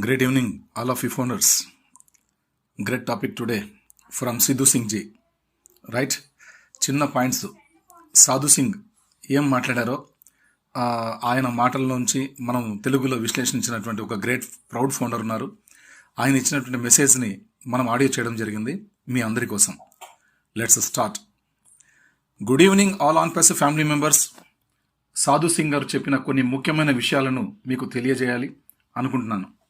Great evening, all of you founders. Great topic today from Sidhu Singh ji. Right చిన్న points Sadhu Singh ఏం మాట్లాడారో ఆయన మాటల్లోంచి మనం తెలుగులో విశ్లేషించినటువంటి ఒక గ్రేట్ ప్రౌడ్ ఫౌండర్ ఉన్నారు. ఆయన ఇచ్చినటువంటి మెసేజ్ని మనం ఆడియో చేయడం జరిగింది మీ అందరి కోసం. Let's start good evening all on plus family members Sadhu Singh గారు చెప్పిన కొన్ని ముఖ్యమైన విషయాలను మీకు తెలియజేయాలి అనుకుంటున్నాను.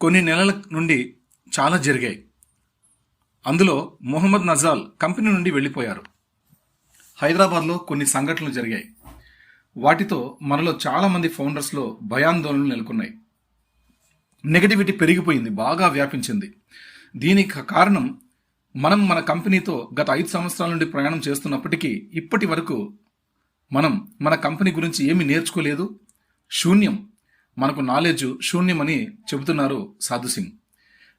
కొన్ని నెలల నుండి చాలా జరిగాయి. అందులో మొహమ్మద్ నజాల్ కంపెనీ నుండి వెళ్ళిపోయారు. హైదరాబాద్లో కొన్ని సంఘటనలు జరిగాయి. వాటితో మనలో చాలా మంది ఫౌండర్స్లో భయాందోళనలు నెలకొన్నాయి. నెగటివిటీ పెరిగిపోయింది బాగా వ్యాపించింది. దీనికి కారణం మనం మన కంపెనీతో గత ఐదు సంవత్సరాల నుండి ప్రయాణం చేస్తున్నప్పటికీ ఇప్పటి వరకు మనం మన కంపెనీ గురించి ఏమి నేర్చుకోలేదు. శూన్యం. మనకు నాలెడ్జ్ శూన్యమని చెబుతున్నారు సాధు సింగ్.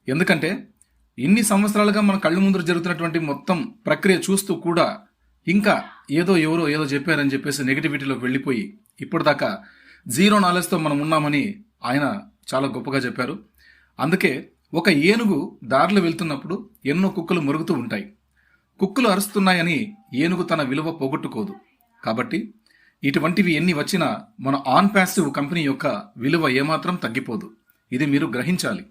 ఎందుకంటే ఇన్ని సంవత్సరాలుగా మన కళ్ళ ముందు జరుగుతున్నటువంటి మొత్తం ప్రక్రియ చూస్తూ కూడా ఇంకా ఏదో ఎవరో ఏదో చెప్పారని చెప్పేసి నెగిటివిటీలోకి వెళ్ళిపోయి ఇప్పటిదాకా జీరో నాలెడ్జ్తో మనం ఉన్నామని ఆయన చాలా గొప్పగా చెప్పారు. అందుకే ఒక ఏనుగు దారిలో వెళ్తున్నప్పుడు ఎన్నో కుక్కలు మురుగుతూ ఉంటాయి. కుక్కలు అరుస్తున్నాయని ఏనుగు తన విలువ పోగొట్టుకోదు. కాబట్టి ఇటువంటివి ఎన్ని వచ్చినా మన ఆన్ ప్యాసివ్ కంపెనీ యొక్క విలువ ఏమాత్రం తగ్గిపోదు. ఇది మీరు గ్రహించాలి.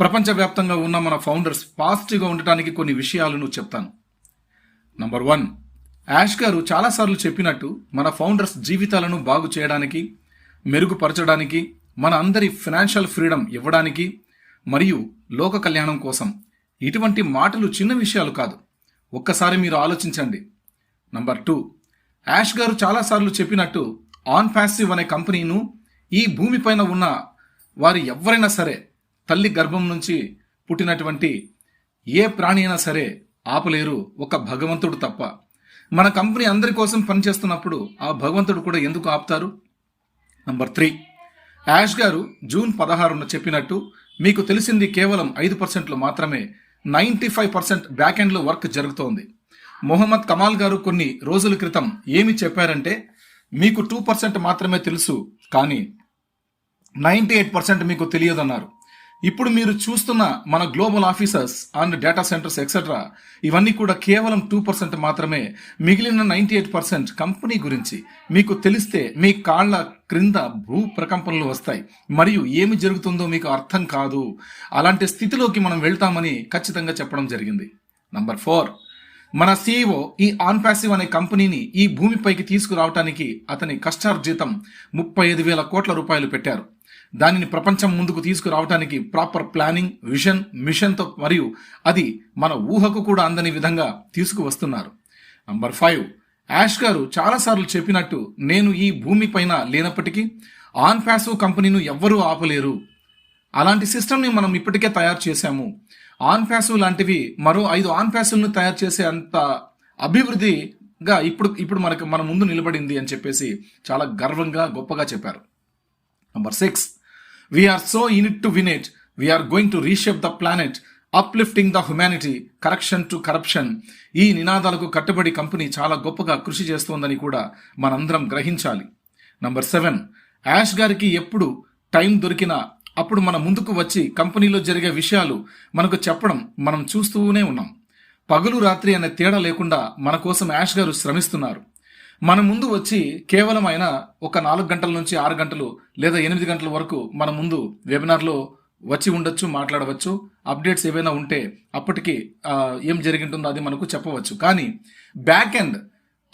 ప్రపంచవ్యాప్తంగా ఉన్న మన ఫౌండర్స్ పాజిటివ్గా ఉండటానికి కొన్ని విషయాలను చెప్తాను. నంబర్ వన్ యాష్ గారు చాలాసార్లు చెప్పినట్టు మన ఫౌండర్స్ జీవితాలను బాగు చేయడానికి మెరుగుపరచడానికి మన అందరి ఫినాన్షియల్ ఫ్రీడమ్ ఇవ్వడానికి మరియు లోక కళ్యాణం కోసం ఇటువంటి మాటలు చిన్న విషయాలు కాదు. ఒక్కసారి మీరు ఆలోచించండి. నంబర్ టూ యాష్ గారు చాలాసార్లు చెప్పినట్టు ఆన్ ప్యాసివ్ అనే కంపెనీను ఈ భూమిపైన ఉన్న వారు ఎవరైనా సరే తల్లి గర్భం నుంచి పుట్టినటువంటి ఏ ప్రాణి అయినా సరే ఆపలేరు ఒక భగవంతుడు తప్ప. మన కంపెనీ అందరి కోసం పనిచేస్తున్నప్పుడు ఆ భగవంతుడు కూడా ఎందుకు ఆపుతారు? నంబర్ త్రీ యాష్ గారు జూన్ పదహారున చెప్పినట్టు మీకు తెలిసింది కేవలం ఐదు పర్సెంట్లు మాత్రమే నైంటీ ఫైవ్ పర్సెంట్ బ్యాక్ ఎండ్లో వర్క్ జరుగుతోంది. మొహమ్మద్ కమాల్ గారు కొన్ని రోజుల క్రితం ఏమి చెప్పారంటే మీకు టూ పర్సెంట్ మాత్రమే తెలుసు కానీ నైంటీ ఎయిట్ పర్సెంట్ మీకు తెలియదన్నారు. ఇప్పుడు మీరు చూస్తున్న మన global officers and data centres etcetera ఇవన్నీ కూడా కేవలం టూ పర్సెంట్ మాత్రమే. మిగిలిన నైంటీ ఎయిట్ పర్సెంట్ కంపెనీ గురించి మీకు తెలిస్తే మీ కాళ్ళ క్రింద భూ ప్రకంపనలు వస్తాయి. మరియు ఏమి జరుగుతుందో మీకు అర్థం కాదు. అలాంటి స్థితిలోకి మనం వెళ్తామని ఖచ్చితంగా చెప్పడం జరిగింది. నంబర్ ఫోర్ మన సీఈఓ ఈ ఆన్ ప్యాసివ్ అనే కంపెనీని ఈ భూమిపైకి తీసుకురావటానికి అతని కష్టార్జితం ముప్పై ఐదు వేల కోట్ల రూపాయలు పెట్టారు. దానిని ప్రపంచం ముందుకు తీసుకురావటానికి ప్రాపర్ ప్లానింగ్ విజన్ మిషన్తో మరియు అది మన ఊహకు కూడా అందని విధంగా తీసుకువస్తున్నారు. నంబర్ ఫైవ్ యాష్ గారు చాలాసార్లు చెప్పినట్టు నేను ఈ భూమిపైన లేనప్పటికీ ఆన్ ప్యాసివ్ కంపెనీను ఎవ్వరూ ఆపలేరు. అలాంటి సిస్టమ్ని మనం ఇప్పటికే తయారు చేశాము. ఆన్ ప్యాసివ్ లాంటివి మరో ఐదు ఆన్ ప్యాసివ్ను తయారు చేసే అంత అభివృద్ధిగా ఇప్పుడు ఇప్పుడు మనకు మన ముందు నిలబడింది అని చెప్పేసి చాలా గర్వంగా గొప్పగా చెప్పారు. Number six we are so unit to win it we are going to reshape the planet uplifting the humanity corruption to corruption ఈ నినాదాలకు కట్టుబడి కంపెనీ చాలా గొప్పగా కృషి చేస్తోందని కూడా మనందరం గ్రహించాలి. నంబర్ సెవెన్ యాష్ గారికి ఎప్పుడు టైం దొరికినా అప్పుడు మన ముందుకు వచ్చి కంపెనీలో జరిగే విషయాలు మనకు చెప్పడం మనం చూస్తూనే ఉన్నాం. పగలు రాత్రి అనే తేడా లేకుండా మన కోసం యాష్ గారు శ్రమిస్తున్నారు. మన ముందు వచ్చి కేవలం ఆయన ఒక నాలుగు గంటల నుంచి ఆరు గంటలు లేదా ఎనిమిది గంటల వరకు మన ముందు వెబినార్లో వచ్చి ఉండొచ్చు మాట్లాడవచ్చు. అప్డేట్స్ ఏవైనా ఉంటే అప్పటికి ఏం జరిగింటుందో అది మనకు చెప్పవచ్చు. కానీ బ్యాక్ ఎండ్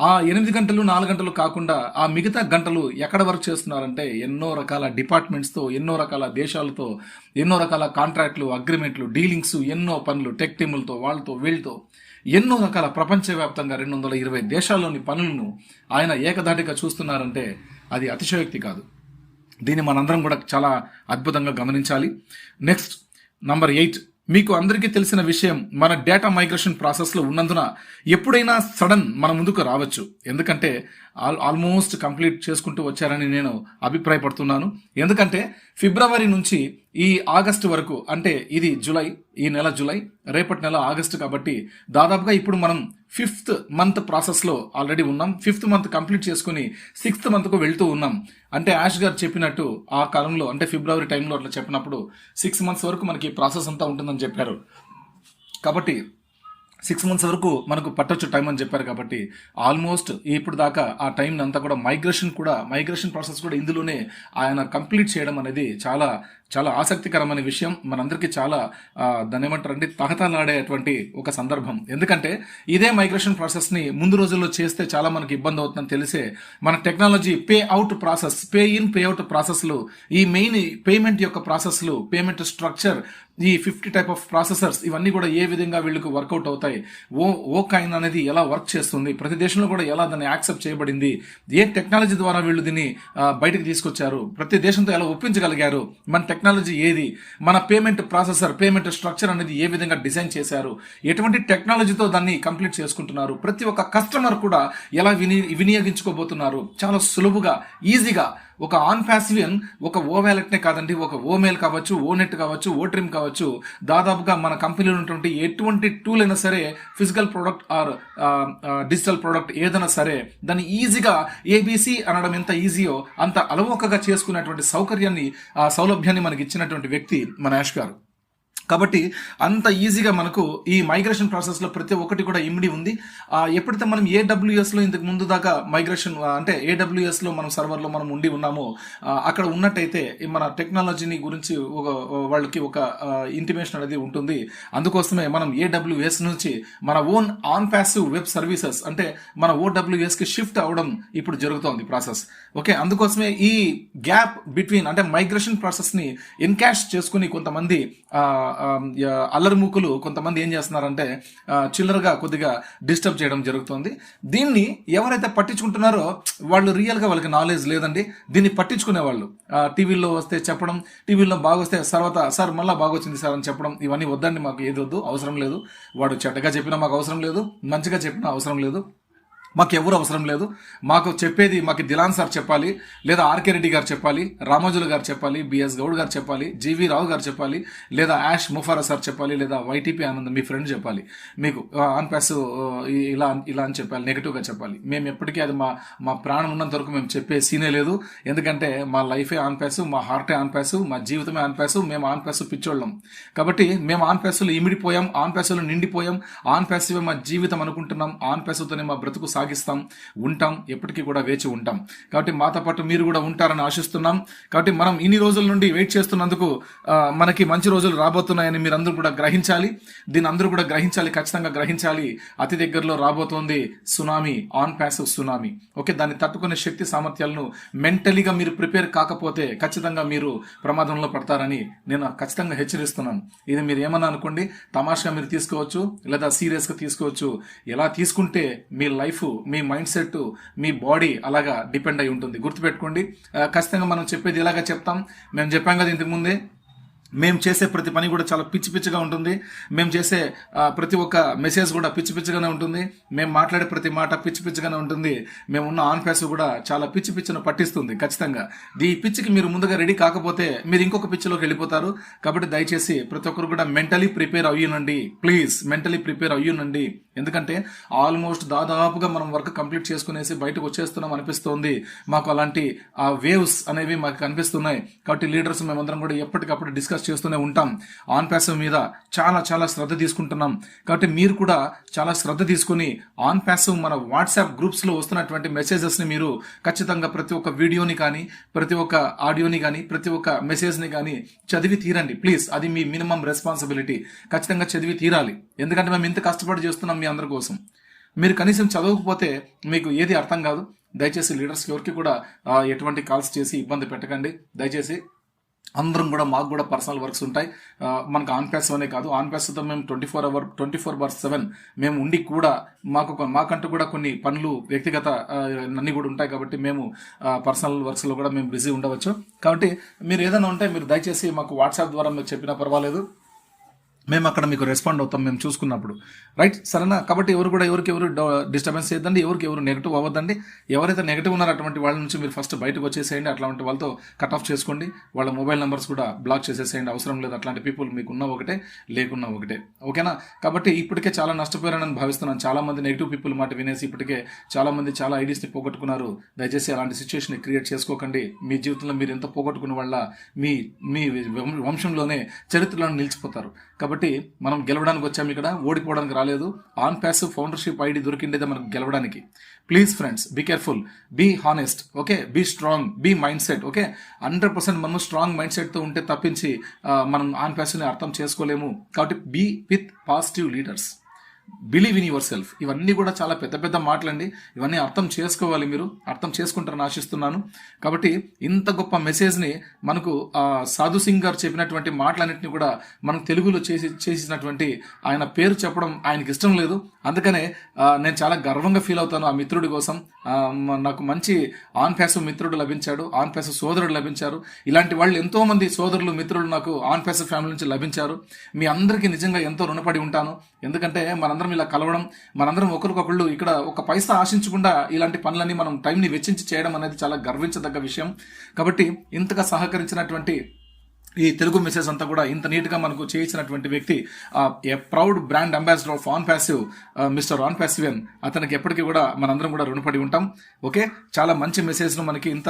ఆ ఎనిమిది గంటలు నాలుగు గంటలు కాకుండా ఆ మిగతా గంటలు ఎక్కడ వర్క్ చేస్తున్నారంటే ఎన్నో రకాల డిపార్ట్మెంట్స్తో ఎన్నో రకాల దేశాలతో ఎన్నో రకాల కాంట్రాక్ట్లు అగ్రిమెంట్లు డీలింగ్స్ ఎన్నో పనులు టెక్ టీములతో వాళ్ళతో వీళ్ళతో ఎన్నో రకాల ప్రపంచవ్యాప్తంగా రెండు వందల ఇరవై దేశాల్లోని పనులను ఆయన ఏకధాటిగా చూస్తున్నారంటే అది అతిశయోక్తి కాదు. దీన్ని మనందరం కూడా చాలా అద్భుతంగా గమనించాలి. నెక్స్ట్ నంబర్ ఎయిట్ మీకు అందరికీ తెలిసిన విషయం మన డేటా మైగ్రేషన్ ప్రాసెస్లో ఉన్నందున ఎప్పుడైనా సడన్ మన ముందుకు రావచ్చు. ఎందుకంటే ఆల్ ఆల్మోస్ట్ కంప్లీట్ చేసుకుంటూ వచ్చారని నేను అభిప్రాయపడుతున్నాను. ఎందుకంటే ఫిబ్రవరి నుంచి ఈ ఆగస్టు వరకు అంటే ఇది జూలై ఈ నెల జూలై రేపటి నెల ఆగస్టు కాబట్టి దాదాపుగా ఇప్పుడు మనం ఫిఫ్త్ మంత్ ప్రాసెస్లో ఆల్రెడీ ఉన్నాం. ఫిఫ్త్ మంత్ కంప్లీట్ చేసుకుని సిక్స్త్ మంత్కు వెళ్తూ ఉన్నాం. అంటే యాష్ గారు చెప్పినట్టు ఆ కాలంలో అంటే ఫిబ్రవరి టైంలో అట్లా చెప్పినప్పుడు సిక్స్ మంత్స్ వరకు మనకి ప్రాసెస్ అంతా ఉంటుందని చెప్పారు. కాబట్టి సిక్స్ మంత్స్ వరకు మనకు పట్టొచ్చు టైం అని చెప్పారు కాబట్టి ఆల్మోస్ట్ ఇప్పుడు దాకా ఆ టైం అంతా కూడా మైగ్రేషన్ కూడా మైగ్రేషన్ ప్రాసెస్ కూడా ఇందులోనే ఆయన కంప్లీట్ చేయడం అనేది చాలా చాలా ఆసక్తికరమైన విషయం. మనందరికీ చాలా ఆ, దాన్ని ఏమంటారంటే తహతలాడేటువంటి ఒక సందర్భం. ఎందుకంటే ఇదే మైగ్రేషన్ ప్రాసెస్ని ముందు రోజుల్లో చేస్తే చాలా మనకి ఇబ్బంది అవుతుందని తెలిసే మన technology pay out process pay in pay out ప్రాసెస్లు ఈ మెయిన్ పేమెంట్ యొక్క ప్రాసెస్లు పేమెంట్ స్ట్రక్చర్ ఈ ఫిఫ్టీ టైప్ ఆఫ్ ప్రాసెసర్స్ ఇవన్నీ కూడా ఏ విధంగా వీళ్ళకి వర్కౌట్ అవుతాయి? ఓ ఓ కాయిన్ అనేది ఎలా వర్క్ చేస్తుంది? ప్రతి దేశంలో కూడా ఎలా దాన్ని యాక్సెప్ట్ చేయబడింది? ఏ టెక్నాలజీ ద్వారా వీళ్ళు దీన్ని బయటకు తీసుకొచ్చారు? ప్రతి దేశంతో ఎలా ఒప్పించగలిగారు? మన టెక్నాలజీ ఏది? మన పేమెంట్ ప్రాసెసర్ పేమెంట్ స్ట్రక్చర్ అనేది ఏ విధంగా డిజైన్ చేశారు? ఎటువంటి టెక్నాలజీతో దాన్ని కంప్లీట్ చేసుకుంటున్నారు? ప్రతి ఒక్క కస్టమర్ కూడా ఎలా విని వినియోగించుకోబోతున్నారు? చాలా సులువుగా ఈజీగా ఒక ఆన్ ప్యాసివియన్ ఒక ఓ వ్యాలెట్నే కాదండి ఒక ఓ మెయిల్ కావచ్చు ఓ నెట్ కావచ్చు ఓ ట్రిమ్ కావచ్చు దాదాపుగా మన కంపెనీలో ఉన్నటువంటి ఎటువంటి టూల్ అయినా సరే physical product or digital product ఏదైనా సరే దాన్ని ఈజీగా ఏబీసీ అనడం ఎంత ఈజీయో అంత అలవోకగా చేసుకునేటువంటి సౌకర్యాన్ని ఆ సౌలభ్యాన్ని మనకి ఇచ్చినటువంటి వ్యక్తి మన యాష్ గారు. కాబట్టి అంత ఈజీగా మనకు ఈ మైగ్రేషన్ ప్రాసెస్లో ప్రతి ఒక్కటి కూడా ఇమిడి ఉంది. ఎప్పుడైతే మనం ఏడబ్ల్యూఎస్లో ఇంతకు ముందు దాకా మైగ్రేషన్ అంటే ఏడబ్ల్యూఎస్లో మనం సర్వర్లో మనం ఉండి ఉన్నామో అక్కడ ఉన్నట్టయితే మన టెక్నాలజీని గురించి ఒక వాళ్ళకి ఒక ఇంటిమేషన్ అనేది ఉంటుంది. అందుకోసమే మనం ఏడబ్ల్యూఎస్ నుంచి మన own OnPassive web services అంటే మన ఓడబ్ల్యూఎస్కి షిఫ్ట్ అవ్వడం ఇప్పుడు జరుగుతోంది ప్రాసెస్ ఓకే అందుకోసమే ఈ గ్యాప్ బిట్వీన్ అంటే మైగ్రేషన్ ప్రాసెస్ని ఎన్కాష్ చేసుకుని కొంతమంది అల్లరి ఆ, కొంతమంది ఏం చేస్తున్నారంటే చిల్లరగా కొద్దిగా డిస్టర్బ్ చేయడం జరుగుతుంది. దీన్ని ఎవరైతే పట్టించుకుంటున్నారో వాళ్ళు రియల్గా వాళ్ళకి నాలెడ్జ్ లేదండి. దీన్ని పట్టించుకునే వాళ్ళు టీవీలో వస్తే చెప్పడం టీవీలో బాగా వస్తే తర్వాత సార్ మళ్ళీ బాగొచ్చింది సార్ అని చెప్పడం ఇవన్నీ వద్దండి మాకు ఏది వద్దు అవసరం లేదు. వాడు చెడ్డగా చెప్పినా మాకు అవసరం లేదు మంచిగా చెప్పినా అవసరం లేదు. మాకు ఎవరు అవసరం లేదు. మాకు చెప్పేది మాకు దిలాన్ సార్ చెప్పాలి లేదా ఆర్కే రెడ్డి గారు చెప్పాలి రామోజులు గారు చెప్పాలి బిఎస్ గౌడ్ గారు చెప్పాలి జీవి రావు గారు చెప్పాలి లేదా యాష్ ముఫారా సార్ చెప్పాలి లేదా వైటీపీ ఆనంద్ మీ ఫ్రెండ్ చెప్పాలి. మీకు ఆన్ ఇలా ఇలా అని చెప్పాలి నెగిటివ్గా చెప్పాలి. మేము ఎప్పటికీ అది మా మా ప్రాణం ఉన్నంత వరకు మేము చెప్పే సీనే లేదు. ఎందుకంటే మా లైఫే ఆన్ ప్యాస్ మా హార్టే ఆన్ ప్యాస్ మా జీవితమే ఆన్ ప్యాస్ మేము ఆన్ ప్యాస్ పిచ్చోళ్ళం. కాబట్టి మేము ఆన్ ప్యాసులు ఇమిడిపోయాం ఆన్ ప్యాసులు నిండిపోయాం ఆన్ ప్యాసివే మా జీవితం అనుకుంటున్నాం ఆన్ ప్యాసుతోనే మా బ్రతుకు సాగిస్తాం ఉంటాం ఎప్పటికీ కూడా వేచి ఉంటాం. కాబట్టి మాతో పాటు మీరు కూడా ఉంటారని ఆశిస్తున్నాం. కాబట్టి మనం ఇన్ని రోజుల నుండి వెయిట్ చేస్తున్నందుకు మనకి మంచి రోజులు రాబోతున్నాయని మీరు అందరూ కూడా గ్రహించాలి. దీని అందరూ కూడా గ్రహించాలి ఖచ్చితంగా గ్రహించాలి. అతి దగ్గరలో రాబోతోంది tsunami OnPassive tsunami. Okay దాన్ని తట్టుకునే శక్తి సామర్థ్యాలను మెంటలీగా మీరు ప్రిపేర్ కాకపోతే ఖచ్చితంగా మీరు ప్రమాదంలో పడతారని నేను ఖచ్చితంగా హెచ్చరిస్తున్నాను. ఇది మీరు ఏమన్నా అనుకోండి తమాషగా మీరు తీసుకోవచ్చు లేదా సీరియస్గా తీసుకోవచ్చు. ఎలా తీసుకుంటే మీ లైఫ్ మీ మైండ్ సెట్ మీ బాడీ అలాగా డిపెండ్ అయి ఉంటుంది. గుర్తుపెట్టుకోండి. ఖచ్చితంగా మనం చెప్పేది ఇలాగా చెప్తాం. మేము చెప్పాం కదా ఇంతకుముందే మేము చేసే ప్రతి పని కూడా చాలా పిచ్చి పిచ్చిగా ఉంటుంది. మేము చేసే ప్రతి ఒక్క మెసేజ్ కూడా పిచ్చి పిచ్చిగానే ఉంటుంది. మేము మాట్లాడే ప్రతి మాట పిచ్చి పిచ్చిగానే ఉంటుంది. మేము ఉన్న ఆన్ ఫేస్ కూడా చాలా పిచ్చి పిచ్చిని పట్టిస్తుంది ఖచ్చితంగా. ఈ పిచ్చికి మీరు ముందుగా రెడీ కాకపోతే మీరు ఇంకొక పిచ్చిలోకి వెళ్ళిపోతారు. కాబట్టి దయచేసి ప్రతి ఒక్కరు కూడా మెంటలీ ప్రిపేర్ అయ్యునండి ప్లీజ్ మెంటలీ ప్రిపేర్ అయ్యునండి ఎందుకంటే ఆల్మోస్ట్ దాదాపుగా మనం వర్క్ కంప్లీట్ చేసుకునేసి బయటకు వచ్చేస్తున్నాం అనిపిస్తోంది. మాకు అలాంటి ఆ వేవ్స్ అనేవి మాకు కనిపిస్తున్నాయి. కాబట్టి లీడర్స్ మేమందరం కూడా ఎప్పటికప్పుడు డిస్కస్ చేస్తూనే ఉంటాం. ఆన్ ప్యాసివ్ మీద చాలా చాలా శ్రద్ధ తీసుకుంటున్నాం. కాబట్టి మీరు కూడా చాలా శ్రద్ధ తీసుకుని ఆన్ ప్యాసివ్ మన వాట్సాప్ గ్రూప్స్లో వస్తున్నటువంటి మెసేజెస్ని మీరు ఖచ్చితంగా ప్రతి ఒక్క వీడియోని కానీ ప్రతి ఒక్క ఆడియోని కానీ ప్రతి ఒక్క మెసేజ్ని కానీ చదివి తీరండి. ప్లీజ్ అది మీ మినిమం రెస్పాన్సిబిలిటీ ఖచ్చితంగా చదివి తీరాలి. ఎందుకంటే మేము ఇంత కష్టపడి చేస్తున్నాం మీ అందరి కోసం. మీరు కనీసం చదవకపోతే మీకు ఏది అర్థం కాదు. దయచేసి లీడర్స్ ఎవరికి కూడా ఎటువంటి కాల్స్ చేసి ఇబ్బంది పెట్టకండి. దయచేసి అందరం కూడా మాకు కూడా పర్సనల్ వర్క్స్ ఉంటాయి. మనకు ఆన్ ప్యాస్ అనే కాదు. ఆన్ ప్యాస్తో మేము twenty four hour twenty four by seven మేము ఉండి కూడా మాకు మాకంటూ కూడా కొన్ని పనులు వ్యక్తిగత అన్నీ కూడా ఉంటాయి కాబట్టి మేము పర్సనల్ వర్క్స్లో కూడా మేము బిజీ ఉండవచ్చు. కాబట్టి మీరు ఏదైనా ఉంటే మీరు దయచేసి మాకు వాట్సాప్ ద్వారా మీరు చెప్పినా పర్వాలేదు. మేము అక్కడ మీకు రెస్పాండ్ అవుతాం మేము చూసుకున్నప్పుడు. రైట్ సరేనా? కాబట్టి ఎవరు కూడా ఎవరికి ఎవరు డిస్టర్బెన్స్ చేయొద్దండి ఎవరికి ఎవరు నెగిటివ్ అవ్వద్దండి. ఎవరైతే నెగిటివ్ ఉన్నారో అటువంటి వాళ్ళ నుంచి మీరు ఫస్ట్ బయటకు వచ్చేసేయండి అట్లాంటి వాళ్ళతో కట్ ఆఫ్ చేసుకోండి. వాళ్ళ మొబైల్ నెంబర్స్ కూడా బ్లాక్ చేసేసేయండి అవసరం లేదు. అట్లాంటి పీపుల్ మీకు ఉన్న ఒకటే లేకున్నా ఒకటే. ఓకేనా? కాబట్టి ఇప్పటికే చాలా నష్టపోయారని భావిస్తున్నాను. చాలామంది నెగిటివ్ పీపుల్ మాట వినేసి ఇప్పటికే చాలామంది చాలా ఐడియాస్ని పోగొట్టుకున్నారు. దయచేసి అలాంటి సిచ్యువేషన్ క్రియేట్ చేసుకోకండి. మీ జీవితంలో మీరు ఎంత పోగొట్టుకున్న వల్ల మీ మీ వంశంలోనే చరిత్రలో నిలిచిపోతారు. కాబట్టి కాబట్టి మనం గెలవడానికి వచ్చాము ఇక్కడ. ఓడిపోవడానికి రాలేదు. ఆన్ ప్యాసివ్ ఫౌండర్షిప్ ఐడి దొరికిండేదే మనకు గెలవడానికి. Please friends be careful be honest okay be strong be mind set okay hundred percent మనం స్ట్రాంగ్ మైండ్ సెట్తో ఉంటే తప్పించి మనం ఆన్ ప్యాసివ్ని అర్థం చేసుకోలేము. కాబట్టి be with positive leaders believe in yourself ఇవన్నీ కూడా చాలా పెద్ద పెద్ద మాటలండి. ఇవన్నీ అర్థం చేసుకోవాలి మీరు. అర్థం చేసుకుంటారని ఆశిస్తున్నాను. కాబట్టి ఇంత గొప్ప మెసేజ్ని మనకు సాధు సింగ్ గారు చెప్పినటువంటి మాటలన్నింటినీ కూడా మనం తెలుగులో చేసి చేసినటువంటి ఆయన పేరు చెప్పడం ఆయనకి ఇష్టం లేదు. అందుకనే నేను చాలా గర్వంగా ఫీల్ అవుతాను ఆ మిత్రుడి కోసం. నాకు మంచి ఆన్ ప్యాసివ్ మిత్రుడు లభించాడు ఆన్ ప్యాసివ్ సోదరుడు లభించారు. ఇలాంటి వాళ్ళు ఎంతో మంది సోదరులు మిత్రులు నాకు ఆన్ ప్యాసివ్ ఫ్యామిలీ నుంచి లభించారు. మీ అందరికీ నిజంగా ఎంతో రుణపడి ఉంటాను. ఎందుకంటే మనందరం ఇలా కలవడం మనందరం ఒకరికొకళ్ళు ఇక్కడ ఒక పైసా ఆశించకుండా ఇలాంటి పనులన్నీ మనం టైంని వెచ్చించి చేయడం అనేది చాలా గర్వించదగ్గ విషయం. కాబట్టి ఇంతగా సహకరించినటువంటి ఈ తెలుగు మెసేజ్ అంతా కూడా ఇంత నీట్గా మనకు చేయించినటువంటి వ్యక్తి a proud brand ambassador of Onpassive mister Onpassivian అతనికి ఎప్పటికీ కూడా మనందరం కూడా రుణపడి ఉంటాం. ఓకే? చాలా మంచి మెసేజ్ను మనకి ఇంత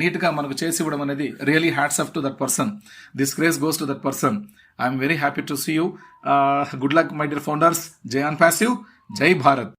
నీట్గా మనకు చేసి ఇవ్వడం అనేది really hats up to that person. This craze goes to that person. I am very happy to see you. Uh, good luck, my dear founders. Jai on Passive. Jai Bharat.